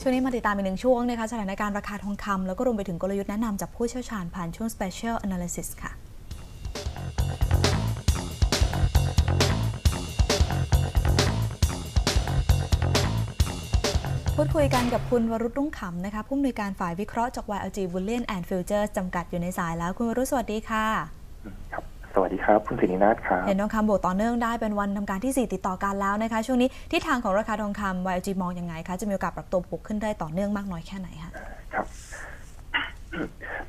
ช่วงนี้มาติดตามอีกหนึ่งช่วงนะคะสถานการณ์ราคาทองคำแล้วก็รวมไปถึงกลยุทธ์แนะนำจากผู้เชี่ยวชาญผ่านช่วง Special Analysis ค่ะพูดคุยกันกับคุณวรุษรุ่งขำนะคะผู้อำนวยการฝ่ายวิเคราะห์จาก YLG Bullion and Futures จำกัดอยู่ในสายแล้ว คุณวรุษสวัสดีค่ะ ครับ วัสดีครับคุณสินินาถครับเห็นทองคำบวกต่อเนื่องได้เป็นวันทำการที่ 4 ติดต่อกันแล้วนะคะ ช่วงนี้ทิศทางของราคาทองคำ YLG มองยังไงคะจะมีโอกาสปรับตัวบวกขึ้นได้ต่อเนื่องมากน้อยแค่ไหนคะครับ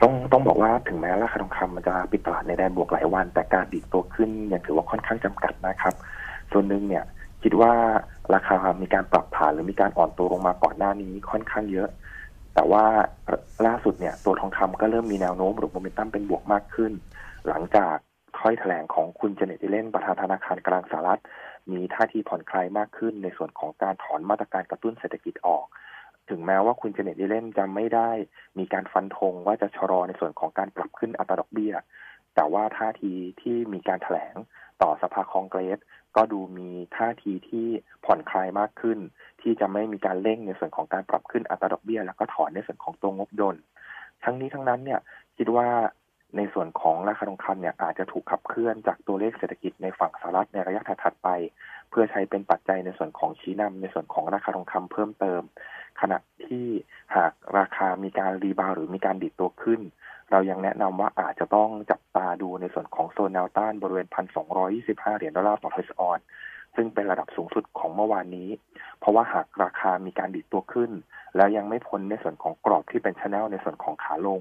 ต้องต้องบอกว่าถึงแม้ราคาทองคำมันจะปิดตลาดในแดนบวกหลายวัน แต่การดิดตัวขึ้นยังถือว่าค่อนข้างจำกัดนะครับ ส่วนหนึ่งเนี่ยคิดว่าราคามีการปรับฐานหรือมีการอ่อนตัวลงมาก่อนหน้านี้ค่อนข้างเยอะ แต่ว่าล่าสุดเนี่ยตัวทองคำก็เริ่มมีแนวโน้มหรือโมเมนตัมเป็นบวกมากขึ้น หลังจาก ถ้อยแถลงของคุณเจเน็ตเลนประธานธนาคารกลางสหรัฐ มีท่าทีผ่อนคลายมากขึ้นในส่วนของการถอนมาตรการกระตุ้นเศรษฐกิจออก ถึงแม้ว่าคุณเจเน็ตเลนจะไม่ได้ มีการฟันธงว่าจะชะลอในส่วนของการปรับขึ้นอัตราดอกเบี้ย แต่ว่าท่าทีที่มีการถแถลงต่อสภาคองเกรสก็ดูมีท่าทีที่ผ่อนคลายมากขึ้น ที่จะไม่มีการเร่งในส่วนของการปรับขึ้นอัตราดอกเบี้ย แล้วก็ถอนในส่วนของตัวงบดลทั้งนี้ทั้งนั้นเนี่ยคิดว่า ในส่วนของราคาทองคำเนี่ยอาจจะถูกขับเคลื่อนจากตัวเลขเศรษฐกิจในฝั่งสหรัฐในระยะถัดๆไป เพื่อใช้เป็นปัจจัยในส่วนของชี้นำในส่วนของราคาทองคำเพิ่มเติม ขณะที่หากราคามีการรีบาวหรือมีการดิดตัวขึ้น เรายังแนะนำว่าอาจจะต้องจับตาดูในส่วนของโซนแนวต้านบริเวณ1,225เหรียญดอลลาร์ต่อเทสออนซึ่งเป็นระดับสูงสุดของเมื่อวานนี้ เพราะว่าหากราคามีการดิดตัวขึ้น แล้วยังไม่พ้นในส่วนของกรอบที่เป็นชแนลในส่วนของขาลง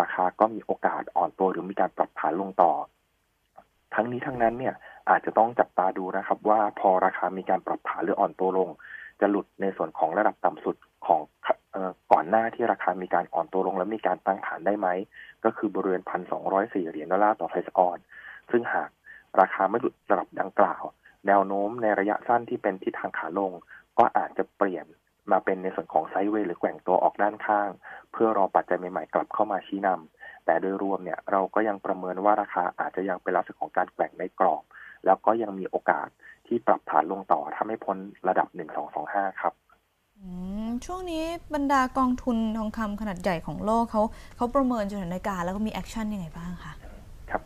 ราคาก็มีโอกาสอ่อนตัวหรือมีการปรับฐานลงต่อ ทั้งนี้ทั้งนั้นเนี่ยอาจจะต้องจับตาดูนะครับ ว่าพอราคามีการปรับฐานหรืออ่อนตัวลง จะหลุดในส่วนของระดับต่ำสุดของก่อนหน้าที่ราคามีการอ่อนตัวลง และมีการตั้งฐานได้ไหม ก็คือบริเวณพันสองร้อยสี่เหรียญดอลลาร์ต่อไทสออนซึ่งหากราคาไม่หลุดระดับดังกล่าว แนวโน้มในระยะสั้นที่เป็นทิศทางขาลง ก็อาจจะเปลี่ยนมาเป็นในส่วนของไซด์เวย์หรือแกว่งตัวออกด้านข้าง พื่อรอปัจจัยใหม่ๆกลับเข้ามาชี้นำแต่โดยรวมเนี่ยเราก็ยังประเมินว่าราคาอาจจะยังเป็นลักษณะของการแกว่งในกรอบ แล้วก็ยังมีโอกาสที่ปรับฐานลงต่อถ้าไม่พ้นระดับ 1225 ครับช่วงนี้บรรดากองทุนทองคำขนาดใหญ่ของโลกเขาเขาประเมินสถานการณ์แล้วก็มีแอคชั่นยังไงบ้างคะครับ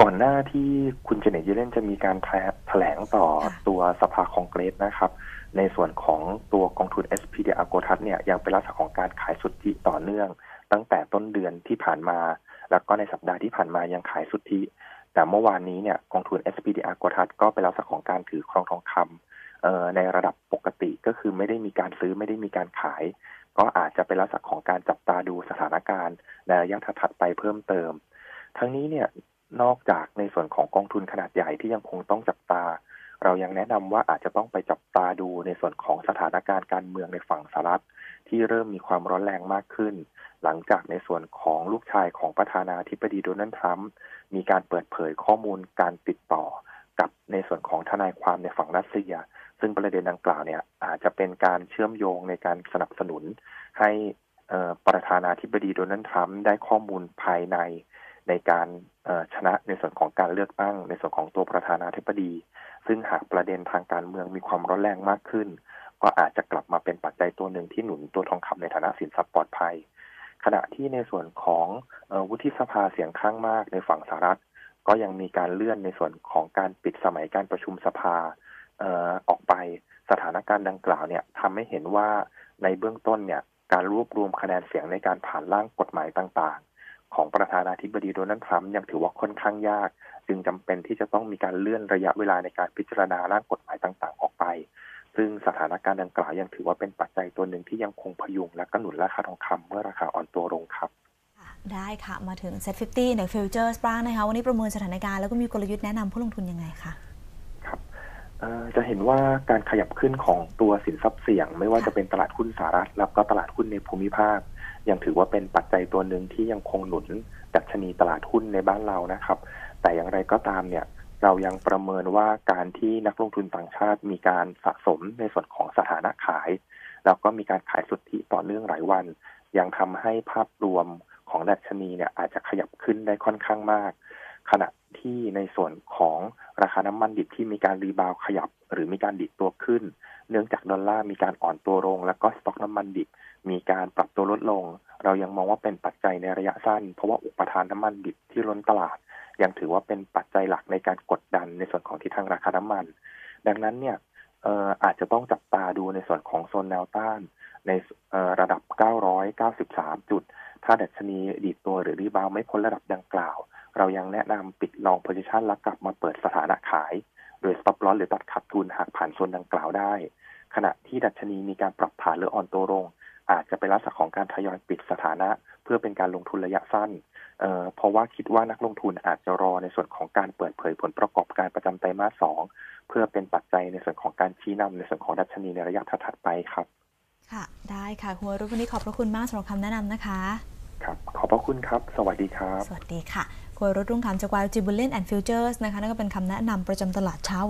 ก่อนหน้าที่คุณเจเน็ตเยเลนจะมีการแถลงต่อตัวสภาคองเกรสนะครับ ในส่วนของตัวกองทุน SPD a g o t a s เนี่ยยังเป็นลักษณะของการขายสุทธิต่อเนื่อง ตั้งแต่ต้นเดือนที่ผ่านมา แล้วก็ในสัปดาห์ที่ผ่านมายังขายสุทธิ แต่เมื่อวานนี้เนี่ยกองทุน SPD a g o t a s ก็เป็นลักษณะของการถือครองทองคำในระดับปกติก็คือไม่ได้มีการซื้อไม่ได้มีการขาย ก็อาจจะเป็นลักษณะของการจับตาดูสถานการณ์ในระยะถัดไปเพิ่มเติม ทั้งนี้เนี่ย นอกจากในส่วนของกองทุนขนาดใหญ่ที่ยังคงต้องจับตา เรายังแนะนำว่าอาจจะต้องไปจับตาดูในส่วนของสถานการณ์การเมืองในฝั่งสหรัฐที่เริ่มมีความร้อนแรงมากขึ้น หลังจากในส่วนของลูกชายของประธานาธิบดีโดนัลด์ทรัมป์มีการเปิดเผยข้อมูลการติดต่อกับในส่วนของทนายความในฝั่งรัสเซีย ซึ่งประเด็นดังกล่าวเนี่ยอาจจะเป็นการเชื่อมโยงในการสนับสนุน ให้ประธานาธิบดีโดนัลด์ทรัมป์ได้ข้อมูลภายในในการ ชนะในส่วนของการเลือกตั้ง ในส่วนของตัวประธานาธิบดี ซึ่งหากประเด็นทางการเมืองมีความร้อนแรงมากขึ้น ก็อาจจะกลับมาเป็นปัจจัยตัวหนึ่งที่หนุนตัวทองคำในฐานะสินทรัพย์ปลอดภัย ขณะที่ในส่วนของวุฒิสภาเสียงข้างมากในฝั่งสหรัฐ ก็ยังมีการเลื่อนในส่วนของการปิดสมัยการประชุมสภาออกไปสถานการณ์ดังกล่าวเนี่ยทำให้เห็นว่าในเบื้องต้นเนี่ยการรวบรวมคะแนนเสียงในการผ่านร่างกฎหมายต่างๆ ของประธานาธิบดีโดนัลด์ทรัมป์ยังถือว่าค่อนข้างยาก จึงจำเป็นที่จะต้องมีการเลื่อนระยะเวลาในการพิจารณาร่างกฎหมายต่างๆ ออกไป ซึ่งสถานการณ์ดังกล่าวยังถือว่าเป็นปัจจัยตัวหนึ่งที่ยังคงพยุงและกระหนุนราคาทองคำเมื่อราคาอ่อนตัวลงครับได้ค่ะ มาถึง Set 50 ใน Futures บ้างนะคะวันนี้ประเมินสถานการณ์แล้วก็มีกลยุทธ์แนะนำผู้ลงทุนยังไงคะจะเห็นว่าการขยับขึ้นของตัวสินทรัพย์เสี่ยง ไม่ว่าจะเป็นตลาดหุ้นสหรัฐแล้วก็ตลาดหุ้นในภูมิภาค ยังถือว่าเป็นปัจจัยตัวหนึ่งที่ยังคงหนุนดัชนีตลาดหุ้นในบ้านเรานะครับ แต่อย่างไรก็ตามเนี่ยเรายังประเมินว่าการที่นักลงทุนต่างชาติมีการสะสมในส่วนของสถานะขาย แล้วก็มีการขายสุทธิต่อเนื่องหลายวัน ยังทำให้ภาพรวมของดัชนีเนี่ยอาจจะขยับขึ้นได้ค่อนข้างมาก ขณะที่ในส่วนของราคาน้ำมันดิบที่มีการรีบาวขยับ หรือมีการดิดตัวขึ้น เนื่องจากดอลลาร์มีการอ่อนตัวลง แล้วก็สต็อกน้ำมันดิบมีการปรับตัวลดลง เรายังมองว่าเป็นปัจจัยในระยะสั้น เพราะว่าอุปทานน้ำมันดิบที่ล้นตลาด ยังถือว่าเป็นปัจจัยหลักในการกดดันในส่วนของทิศทางราคาน้ำมัน ดังนั้นเนี่ยอออาจจะต้องจับตาดูในส่วนของโซนแนวต้าน ในออระดับ 993 จุด ถ้าดัชนีดีดตัวหรือรีบาวไม่พ้นระดับดังกล่าว เรายังแนะนำปิดลองโพซิชันแล้วกลับมาเปิดสถานะขาย โดย stop loss หรือตัดขาดทุนหากผ่านโซนดังกล่าวได้ ขณะที่ดัชนีมีการปรับฐานหรืออ่อนตัวลง อาจจะเป็นลักษณะของการทยอยปิดสถานะ เพื่อเป็นการลงทุนระยะสั้นเเพราะว่าคิดว่านักลงทุนอาจจะรอในส่วนของการเปิดเผยผลประกอบการประจำไตรมาสสองเพื่อเป็นปัจจัยในส่วนของการชี้นำในส่วนของดัชนีในระยะถัดไปครับ ค่ะ ได้ค่ะคุณวรุษวันนี้ขอบพระคุณมากสำหรับคำแนะนำนะคะ พระคุณครับ สวัสดีครับ สวัสดีค่ะ คุณวรุษรุ่งคำจากวายจิบุลเลนแอนด์ฟิวเจอร์สนะคะนั่นก็เป็นคำแนะนำประจำตลาดเช้า